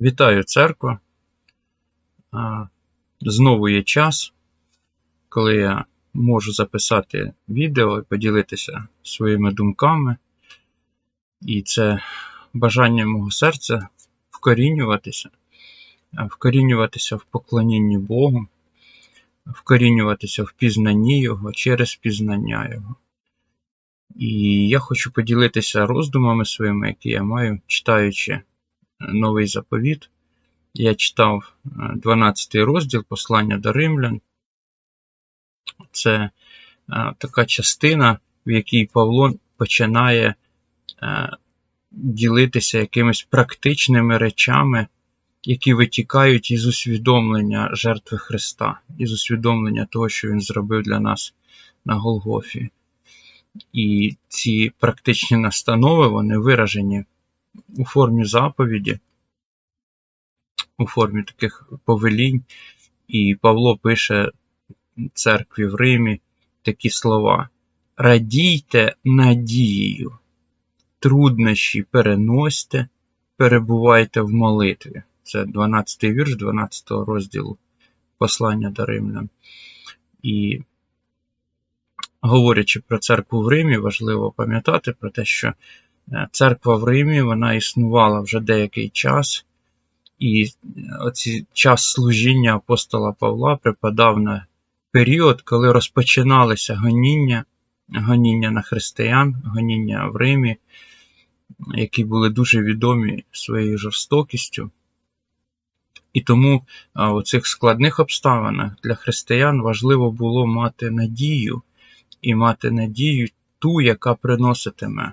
Вітаю церква. Знову є час, коли я можу записати відео і поділитися своїми думками. І це бажання мого серця вкорінюватися, вкорінюватися в поклонінні Богу, вкорінюватися в пізнанні Його через пізнання Його. І я хочу поділитися роздумами своїми, які я маю, читаючи новий заповіт. Я читав 12 розділ послання до римлян. Це е, така частина, в якій Павло починає е, ділитися якимись практичними речами, які витікають із усвідомлення жертви Христа, із усвідомлення того, що Він зробив для нас на Голгофі. І ці практичні настанови вони виражені у формі заповіді, у формі таких повелінь. І Павло пише церкві в Римі такі слова: Радійте надією, труднощі переносьте, перебувайте в молитві. Це 12 й вірш 12 го розділу послання до римлян. І говорячи про церкву в Римі, важливо пам'ятати про те, що церква в Римі вона існувала вже деякий час, і оцей час служіння апостола Павла припадав на період, коли розпочиналися гоніння, гоніння на християн, гоніння в Римі, які були дуже відомі своєю жорстокістю. І тому у цих складних обставинах для християн важливо було мати надію і мати надію ту, яка приноситиме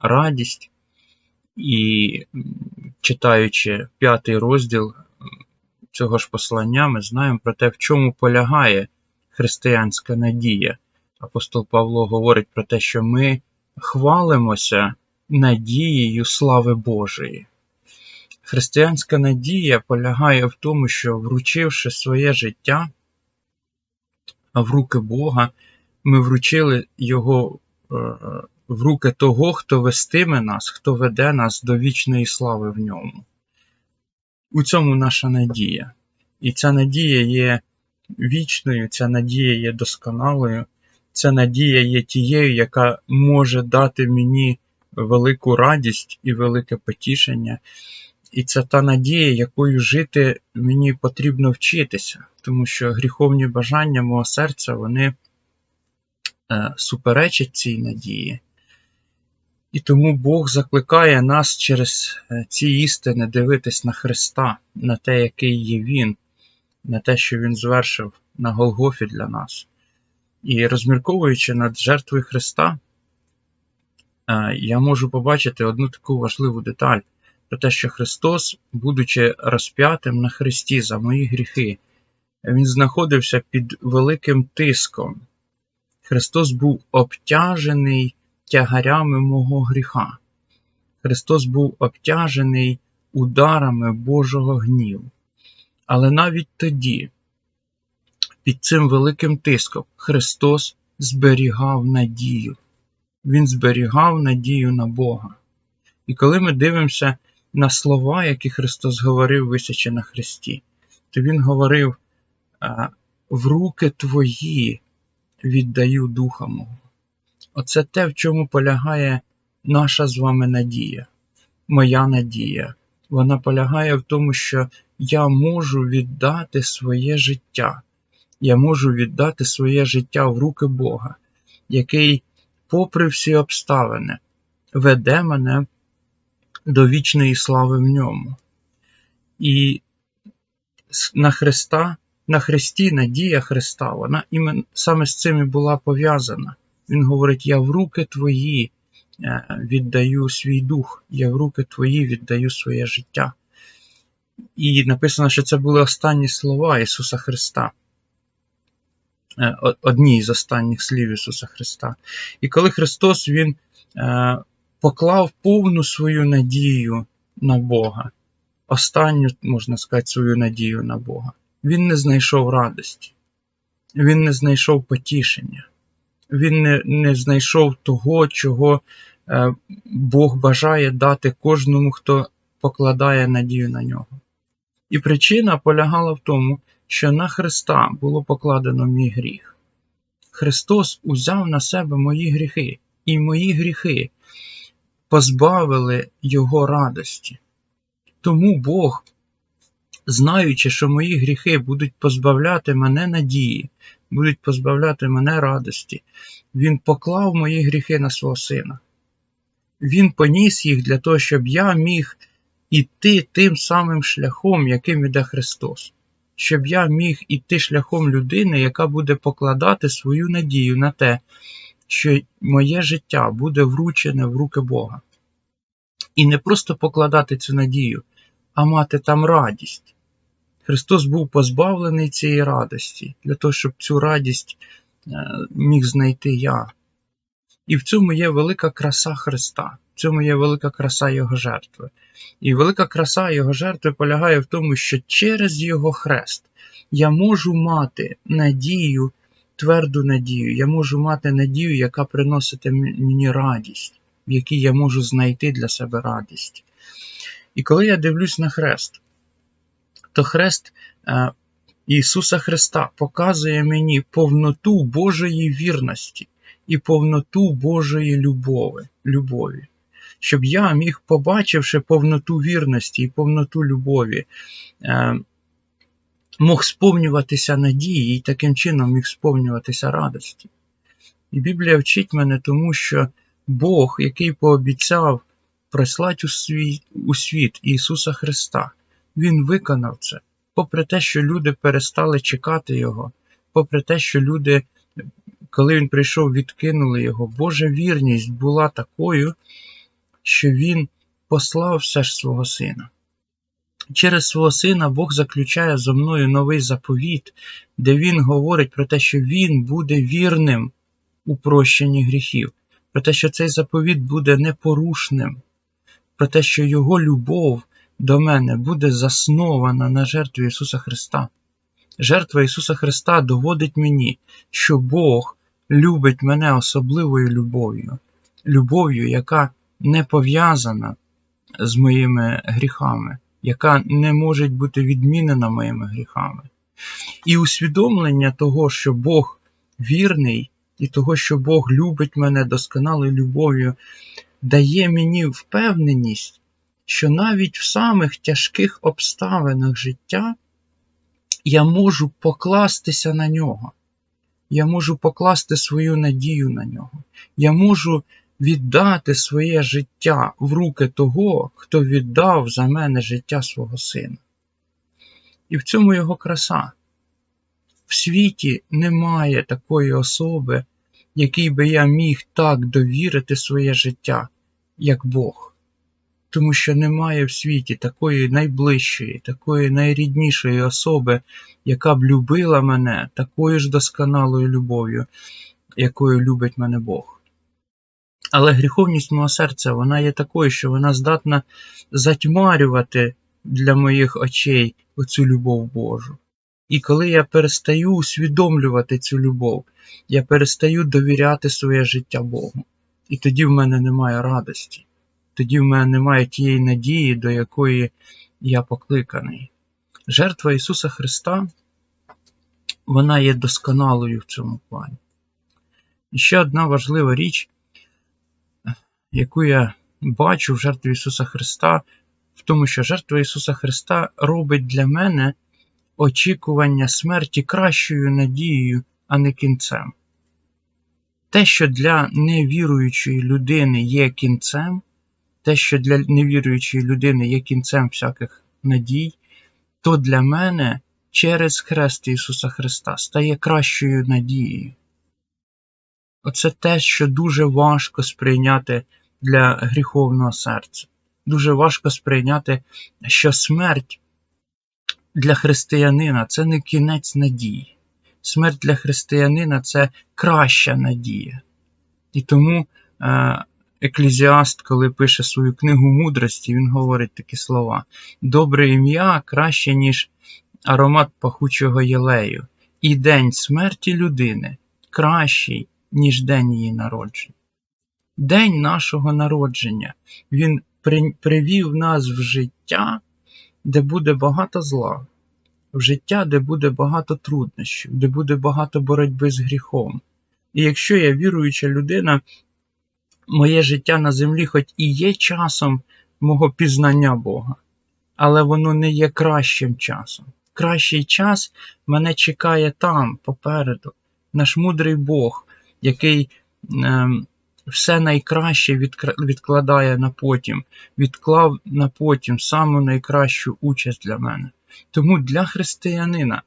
радість. І читаючи п'ятий розділ цього ж послання, ми знаємо про те, в чому полягає християнська надія. Апостол Павло говорить про те, що ми хвалимося надією слави Божої. Християнська надія полягає в тому, що, вручивши своє життя в руки Бога, ми вручили його в руки того, хто вестиме нас, хто веде нас до вічної слави в ньому. У цьому наша надія. І ця надія є вічною, ця надія є досконалою, ця надія є тією, яка може дати мені велику радість і велике потішення. І це та надія, якою жити мені потрібно вчитися, тому що гріховні бажання мого серця вони е, суперечать цій надії. І тому Бог закликає нас через е, ці істини дивитись на Христа, на те, який є Він, на те, що Він звершив на Голгофі для нас. І розмірковуючи над жертвою Христа, е, я можу побачити одну таку важливу деталь про те, що Христос, будучи розп'ятим на Христі за мої гріхи, Він знаходився під великим тиском. Христос був обтяжений тягарями мого гріха. Христос був обтяжений ударами Божого гніву. Але навіть тоді, під цим великим тиском, Христос зберігав надію. Він зберігав надію на Бога. І коли ми дивимося на слова, які Христос говорив, висячи на Христі, то Він говорив: в руки Твої віддаю Духа мого. Оце те, в чому полягає наша з вами надія, моя надія. Вона полягає в тому, що я можу віддати своє життя. Я можу віддати своє життя в руки Бога, який, попри всі обставини, веде мене до вічної слави в ньому. І на Христа, на Христі надія Христа, вона саме з цим і була пов'язана. Він говорить: Я в руки твої е, віддаю свій дух, я в руки твої віддаю своє життя. І написано, що це були останні слова Ісуса Христа. Е, одні з останніх слів Ісуса Христа. І коли Христос Він е, поклав повну свою надію на Бога, останню, можна сказати, свою надію на Бога, Він не знайшов радості, Він не знайшов потішення він не, не знайшов того, чого е, Бог бажає дати кожному, хто покладає надію на нього. І причина полягала в тому, що на Христа було покладено мій гріх. Христос узяв на себе мої гріхи, і мої гріхи позбавили Його радості. Тому Бог, знаючи, що мої гріхи будуть позбавляти мене надії, будуть позбавляти мене радості, Він поклав мої гріхи на свого сина. Він поніс їх для того, щоб я міг іти тим самим шляхом, яким іде Христос, щоб я міг іти шляхом людини, яка буде покладати свою надію на те, що моє життя буде вручене в руки Бога. І не просто покладати цю надію, а мати там радість. Христос був позбавлений цієї радості, для того, щоб цю радість е, міг знайти я. І в цьому є велика краса Христа, в цьому є велика краса Його жертви. І велика краса Його жертви полягає в тому, що через Його хрест я можу мати надію, тверду надію, я можу мати надію, яка приносить мені радість, в якій я можу знайти для себе радість. І коли я дивлюсь на хрест, то хрест е, Ісуса Христа показує мені повноту Божої вірності і повноту Божої любові, любові. Щоб я міг, побачивши повноту вірності і повноту любові, е, мог сповнюватися надії і таким чином міг сповнюватися радості. І Біблія вчить мене тому, що Бог, який пообіцяв прислати у світ Ісуса Христа, Він виконав це, попри те, що люди перестали чекати Його, попри те, що люди, коли Він прийшов, відкинули Його. Божа вірність була такою, що Він послав все ж свого Сина. Через свого сина Бог заключає зо мною новий заповіт, де Він говорить про те, що Він буде вірним у прощенні гріхів, про те, що цей заповіт буде непорушним, про те, що Його любов до мене буде заснована на жертві Ісуса Христа. Жертва Ісуса Христа доводить мені, що Бог любить мене особливою любов'ю, любов'ю, яка не пов'язана з моїми гріхами яка не може бути відмінена моїми гріхами. І усвідомлення того, що Бог вірний, і того, що Бог любить мене досконалою любов'ю, дає мені впевненість, що навіть в самих тяжких обставинах життя я можу покластися на нього. Я можу покласти свою надію на нього. Я можу віддати своє життя в руки того, хто віддав за мене життя свого сина. І в цьому його краса. В світі немає такої особи, якій би я міг так довірити своє життя, як Бог. Тому що немає в світі такої найближчої, такої найріднішої особи, яка б любила мене такою ж досконалою любов'ю, якою любить мене Бог. Але гріховність мого серця вона є такою, що вона здатна затьмарювати для моїх очей оцю любов Божу. І коли я перестаю усвідомлювати цю любов, я перестаю довіряти своє життя Богу. І тоді в мене немає радості, тоді в мене немає тієї надії, до якої я покликаний. Жертва Ісуса Христа, вона є досконалою в цьому плані. І ще одна важлива річ, яку я бачу в жертві Ісуса Христа, в тому, що жертва Ісуса Христа робить для мене очікування смерті кращою надією, а не кінцем. Те, що для невіруючої людини є кінцем, те, що для невіруючої людини є кінцем всяких надій, то для мене через Хрест Ісуса Христа стає кращою надією. Оце те, що дуже важко сприйняти для гріховного серця. Дуже важко сприйняти, що смерть для християнина це не кінець надії. Смерть для християнина це краща надія. І тому е, Еклезіаст, коли пише свою книгу мудрості, він говорить такі слова: добре ім'я краще, ніж аромат пахучого єлею, і день смерті людини кращий, ніж день її народження день нашого народження. Він при- привів нас в життя, де буде багато зла, в життя, де буде багато труднощів, де буде багато боротьби з гріхом. І якщо я віруюча людина, моє життя на землі, хоч і є часом мого пізнання Бога, але воно не є кращим часом. Кращий час мене чекає там, попереду. Наш мудрий Бог, який ем, все найкраще відкладає на потім, відклав на потім саму найкращу участь для мене. Тому для християнина,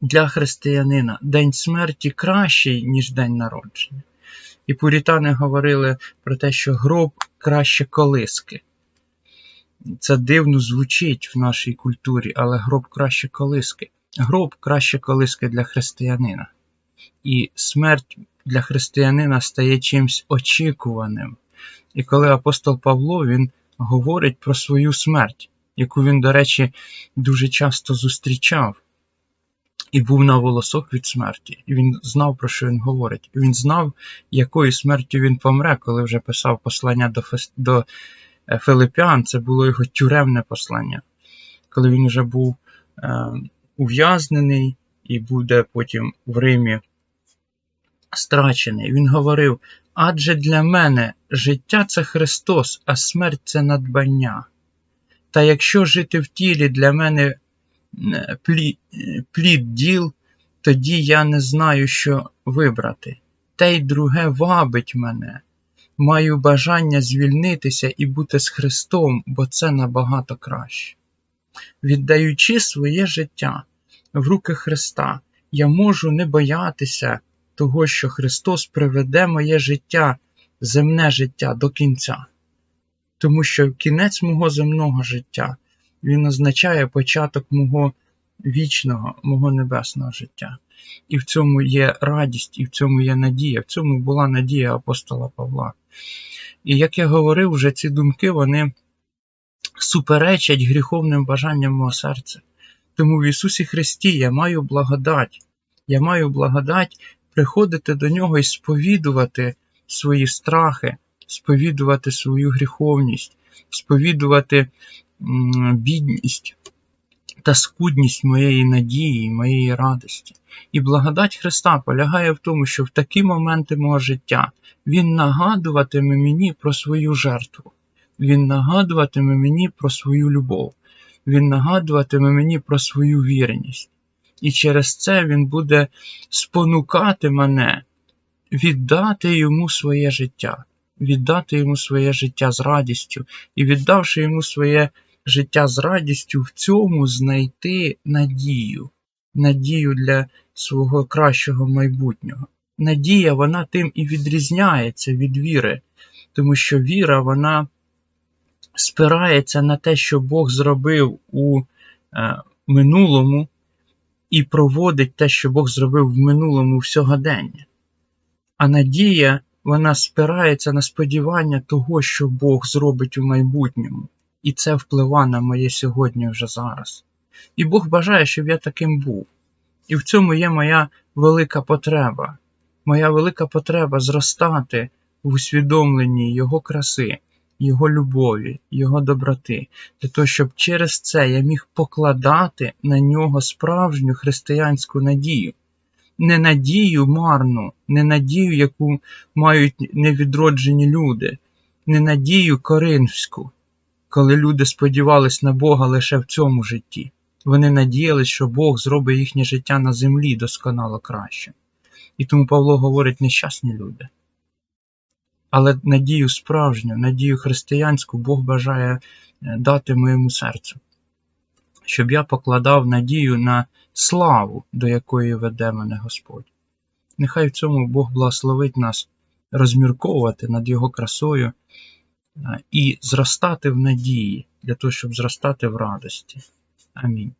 для християнина день смерті кращий, ніж день народження. І пурітани говорили про те, що гроб краще колиски. Це дивно звучить в нашій культурі, але гроб краще колиски. Гроб краще колиски для християнина. І смерть для християнина стає чимось очікуваним. І коли апостол Павло він говорить про свою смерть, яку він, до речі, дуже часто зустрічав, і був на волосок від смерті. І він знав, про що він говорить. І він знав, якою смертю він помре, коли вже писав послання до, Фес... до е, Филиппіан. Це було його тюремне послання, коли він вже був е, ув'язнений і буде потім в Римі страчений. Він говорив: адже для мене життя це Христос, а смерть це надбання. Та якщо жити в тілі для мене плід, діл, тоді я не знаю, що вибрати. Те й друге вабить мене. Маю бажання звільнитися і бути з Христом, бо це набагато краще. Віддаючи своє життя в руки Христа, я можу не боятися того, що Христос приведе моє життя, земне життя до кінця. Тому що кінець мого земного життя він означає початок мого вічного, мого небесного життя. І в цьому є радість, і в цьому є надія. В цьому була надія апостола Павла. І як я говорив, вже ці думки вони суперечать гріховним бажанням мого серця. Тому в Ісусі Христі я маю благодать. Я маю благодать приходити до Нього і сповідувати свої страхи, сповідувати свою гріховність, сповідувати бідність та скудність моєї надії, моєї радості. І благодать Христа полягає в тому, що в такі моменти мого життя Він нагадуватиме мені про свою жертву, Він нагадуватиме мені про свою любов, Він нагадуватиме мені про свою вірність. І через це Він буде спонукати мене віддати йому своє життя, віддати йому своє життя з радістю і віддавши йому своє життя з радістю, в цьому знайти надію, надію для свого кращого майбутнього. Надія, вона тим і відрізняється від віри, тому що віра, вона спирається на те, що Бог зробив у е, минулому, і проводить те, що Бог зробив в минулому в сьогодення. А надія, вона спирається на сподівання того, що Бог зробить у майбутньому. І це впливає на моє сьогодні вже зараз. І Бог бажає, щоб я таким був. І в цьому є моя велика потреба. Моя велика потреба зростати в усвідомленні Його краси, Його любові, Його доброти, для того, щоб через це я міг покладати на нього справжню християнську надію. Не надію марну, не надію, яку мають невідроджені люди, не надію коринфську, коли люди сподівались на Бога лише в цьому житті. Вони надіялись, що Бог зробить їхнє життя на землі досконало краще. І тому Павло говорить нещасні люди. Але надію справжню, надію християнську Бог бажає дати моєму серцю, щоб я покладав надію на славу, до якої веде мене Господь. Нехай в цьому Бог благословить нас розмірковувати над Його красою і зростати в надії, для того, щоб зростати в радості. Амінь.